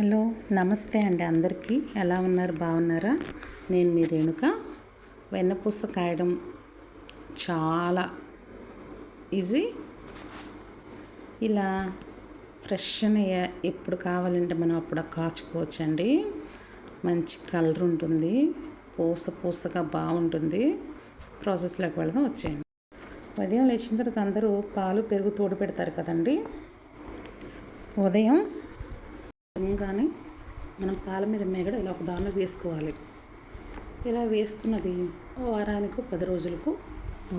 Hello నమస్తే అండి అందరికీ. ఎలా ఉన్నారు? బాగున్నారా? నేను మీ రేణుక. వెన్నపూస కాయడం చాలా ఈజీ. ఇలా ఫ్రెష్ ఎప్పుడు కావాలంటే మనం అప్పుడు కాచుకోవచ్చండి. మంచి కలర్ ఉంటుంది. పూస పూసగా బాగుంటుంది. ప్రాసెస్లోకి వెళదాం వచ్చేయండి. ఉదయం లేచిన తర్వాత అందరూ పాలు పెరుగు తోడు పెడతారు కదండి. ఉదయం కానీ మనం పాల మీద మేగడ ఇలా ఒక దానిలో వేసుకోవాలి. ఇలా వేసుకున్నది వారానికి పది రోజులకు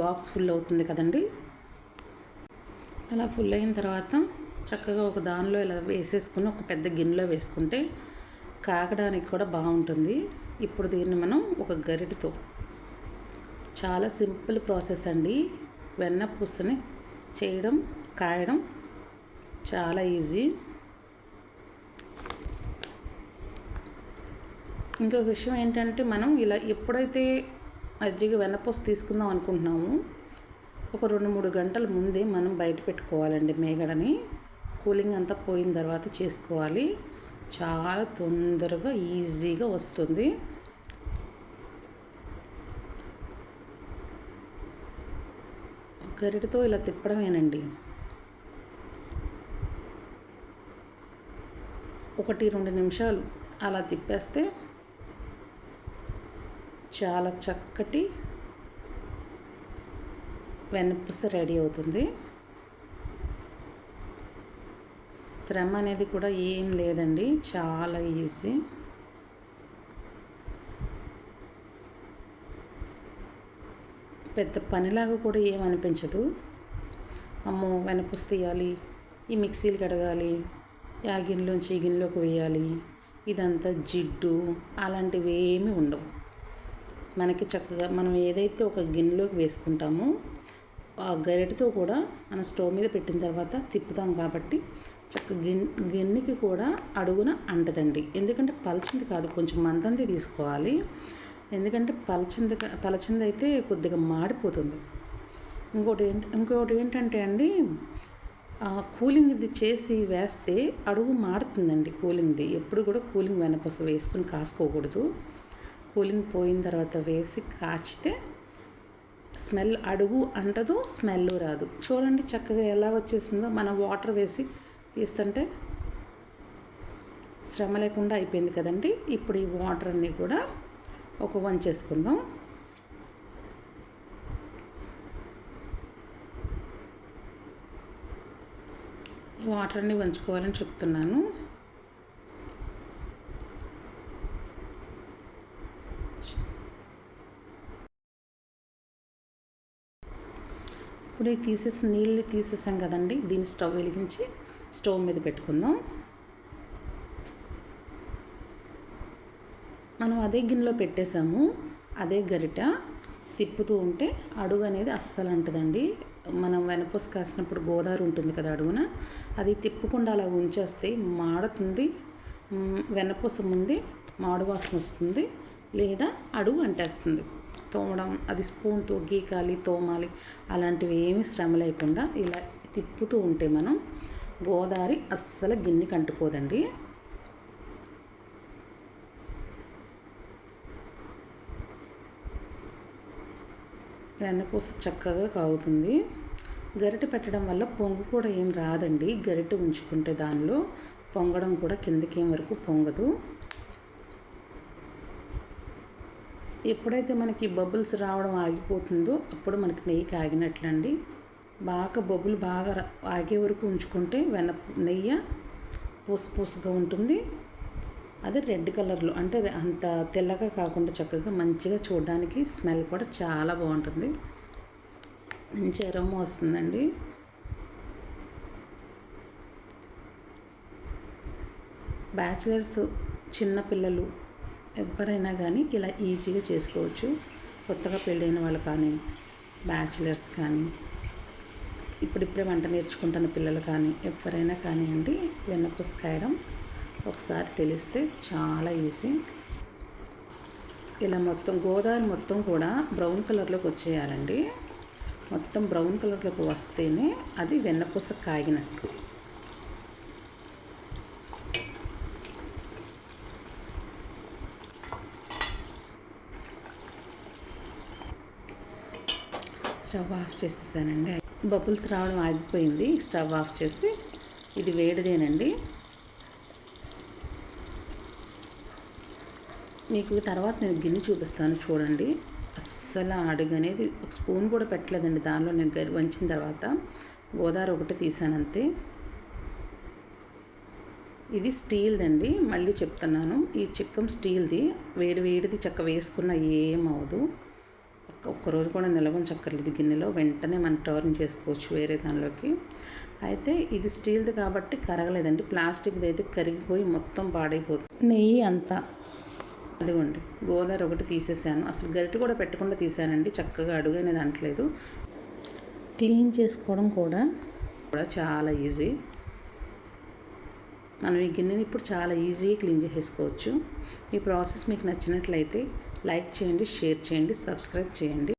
బాక్స్ ఫుల్ అవుతుంది కదండి. అలా ఫుల్ అయిన తర్వాత చక్కగా ఒక దానిలో ఇలా వేసేసుకుని ఒక పెద్ద గిన్నెలో వేసుకుంటే కాగడానికి కూడా బాగుంటుంది. ఇప్పుడు దీన్ని మనం ఒక గరిటతో చాలా సింపుల్ ప్రాసెస్ అండి. వెన్న పూసని చేయడం కాయడం చాలా ఈజీ. ఇంకొక విషయం ఏంటంటే మనం ఇలా ఎప్పుడైతే మజ్జిగ వెన్నపూస తీసుకుందాం అనుకుంటున్నాము ఒక రెండు మూడు గంటల ముందే మనం బయట పెట్టుకోవాలండి మేగడని కూలింగ్ అంతా పోయిన తర్వాత చేసుకోవాలి. చాలా తొందరగా ఈజీగా వస్తుంది. గరిటతో ఇలా తిప్పడమేనండి. ఒకటి రెండు నిమిషాలు అలా తిప్పేస్తే చాలా చక్కటి వెన్నపూస రెడీ అవుతుంది. శ్రమ అనేది కూడా ఏం లేదండి చాలా ఈజీ. పెద్ద పనిలాగా కూడా ఏమనిపించదు అమ్మో వెనపూస తీయాలి ఈ మిక్సీలు కడగాలి యాగిన్లోంచి ఈ గిన్నెలోకి వేయాలి ఇదంతా జిడ్డు అలాంటివి ఏమీ ఉండవు. మనకి చక్కగా మనం ఏదైతే ఒక గిన్నెలోకి వేసుకుంటామో ఆ గరిటతో కూడా మన స్టవ్ మీద పెట్టిన తర్వాత తిప్పుతాం కాబట్టి చక్క గిన్ గిన్నెకి కూడా అడుగున అంటదండి. ఎందుకంటే పలచింది కాదు కొంచెం మందంది తీసుకోవాలి. ఎందుకంటే పలచింది పలచింది అయితే కొద్దిగా మాడిపోతుంది. ఇంకోటి ఏంటి ఇంకోటి ఏంటంటే అండి కూలింగ్ ఇది చేసి వేస్తే అడుగు మాడుతుందండి కూలింగ్ది. ఎప్పుడు కూడా కూలింగ్ వెనపస వేసుకుని కాసుకోకూడదు. కూలింగ్ పోయిన తర్వాత వేసి కాచితే స్మెల్ అడుగు అంటదు స్మెల్ రాదు. చూడండి చక్కగా ఎలా వచ్చేసిందో. మనం వాటర్ వేసి తీస్తుంటే శ్రమ లేకుండా అయిపోయింది కదండి. ఇప్పుడు ఈ వాటర్ అన్నీ కూడా ఒక వంచేసుకుందాం. ఈ వాటర్ అన్నీ వంచుకోవాలని చెప్తున్నాను. ఇప్పుడు తీసేసి నీళ్ళు తీసేసాం కదండి. దీన్ని స్టవ్ వెలిగించి స్టవ్ మీద పెట్టుకుందాం. మనం అదే గిన్నెలో పెట్టేసాము అదే గరిట తిప్పుతూ ఉంటే అడుగు అనేది అస్సలు అంటదండి. మనం వెనపూస కాసినప్పుడు గోదావరి ఉంటుంది కదా అడుగున. అది తిప్పకుండా అలా ఉంచేస్తే మాడుతుంది. వెనపూస ముందే మాడు వాసన వస్తుంది. లేదా అడుగు అంటేస్తుంది. తోమడం అది స్పూన్తో గీకాలి తోమాలి అలాంటివి ఏమీ శ్రమ లేకుండా ఇలా తిప్పుతూ ఉంటే మనం గోదావరి అస్సలు గిన్నె కంటుకోదండి. వెన్నపూస చక్కగా కాగుతుంది. గరిటె పెట్టడం వల్ల పొంగు కూడా ఏం రాదండి. గరిటె ఉంచుకుంటే దానిలో పొంగడం కూడా కిందకి వరకు పొంగదు. ఎప్పుడైతే మనకి బబుల్స్ రావడం ఆగిపోతుందో అప్పుడు మనకి నెయ్యి కాగినట్లండి. బాగా బబుల్ బాగా ఆగే వరకు ఉంచుకుంటే వెన్న నెయ్యి పూస పూసగా ఉంటుంది. అది రెడ్ కలర్లో అంటే అంత తెల్లగా కాకుండా చక్కగా మంచిగా చూడడానికి స్మెల్ కూడా చాలా బాగుంటుంది. మంచి ఎరమ వస్తుందండి. బ్యాచిలర్స్ చిన్నపిల్లలు ఎవరైనా కానీ ఇలా ఈజీగా చేసుకోవచ్చు. కొత్తగా పెళ్ళైన వాళ్ళు కానీ బ్యాచిలర్స్ కానీ ఇప్పుడిప్పుడే వంట నేర్చుకుంటున్న పిల్లలు కానీ ఎవరైనా కానివ్వండి వెన్నపూస కాయడం ఒకసారి తెలిస్తే చాలా ఈజీ. ఇలా మొత్తం గోదావరి మొత్తం కూడా బ్రౌన్ కలర్లోకి వచ్చేయాలండి. మొత్తం బ్రౌన్ కలర్లోకి వస్తేనే అది వెన్నపూస కాగినట్టు. స్టవ్ ఆఫ్ చేసేసానండి. బబుల్స్ రావడం ఆగిపోయింది. స్టవ్ ఆఫ్ చేసి ఇది వేడిదేనండి. మీకు తర్వాత నేను గిన్నె చూపిస్తాను చూడండి. అస్సలు అడుగు అనేది ఒక స్పూన్ కూడా పెట్టలేదండి దానిలో. నేను గరి వంచిన తర్వాత గోదావరి ఒకటి తీసాను అంతే. ఇది స్టీల్దండి. మళ్ళీ చెప్తున్నాను. ఈ చిక్కం స్టీల్ది. వేడి వేడిది చెక్క వేసుకున్న ఏం అవ్వదు ఒక్కరోజు కూడా నిలవంచక్కర్లేదు గిన్నెలో. వెంటనే మనం టర్న్ చేసుకోవచ్చు వేరే దానిలోకి. అయితే ఇది స్టీల్ది కాబట్టి కరగలేదండి. ప్లాస్టిక్ది అయితే కరిగిపోయి మొత్తం పాడైపోతుంది నెయ్యి అంతా. అదిగోండి. గోదావరి ఒకటి తీసేసాను. అసలు గరిటె కూడా పెట్టకుండా తీసానండి. చక్కగా అడుగు అనేది అంటలేదు క్లీన్ చేసుకోవడం కూడా కూడా చాలా ఈజీ. మనం ఈ గిన్నెని ఇప్పుడు చాలా ఈజీగా క్లీన్ చేసేసుకోవచ్చు. ఈ ప్రాసెస్ మీకు నచ్చినట్లయితే లైక్ చేయండి షేర్ చేయండి సబ్స్క్రైబ్ చేయండి.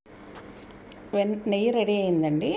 వెన్ నెయ్యి రెడీ అయిందండి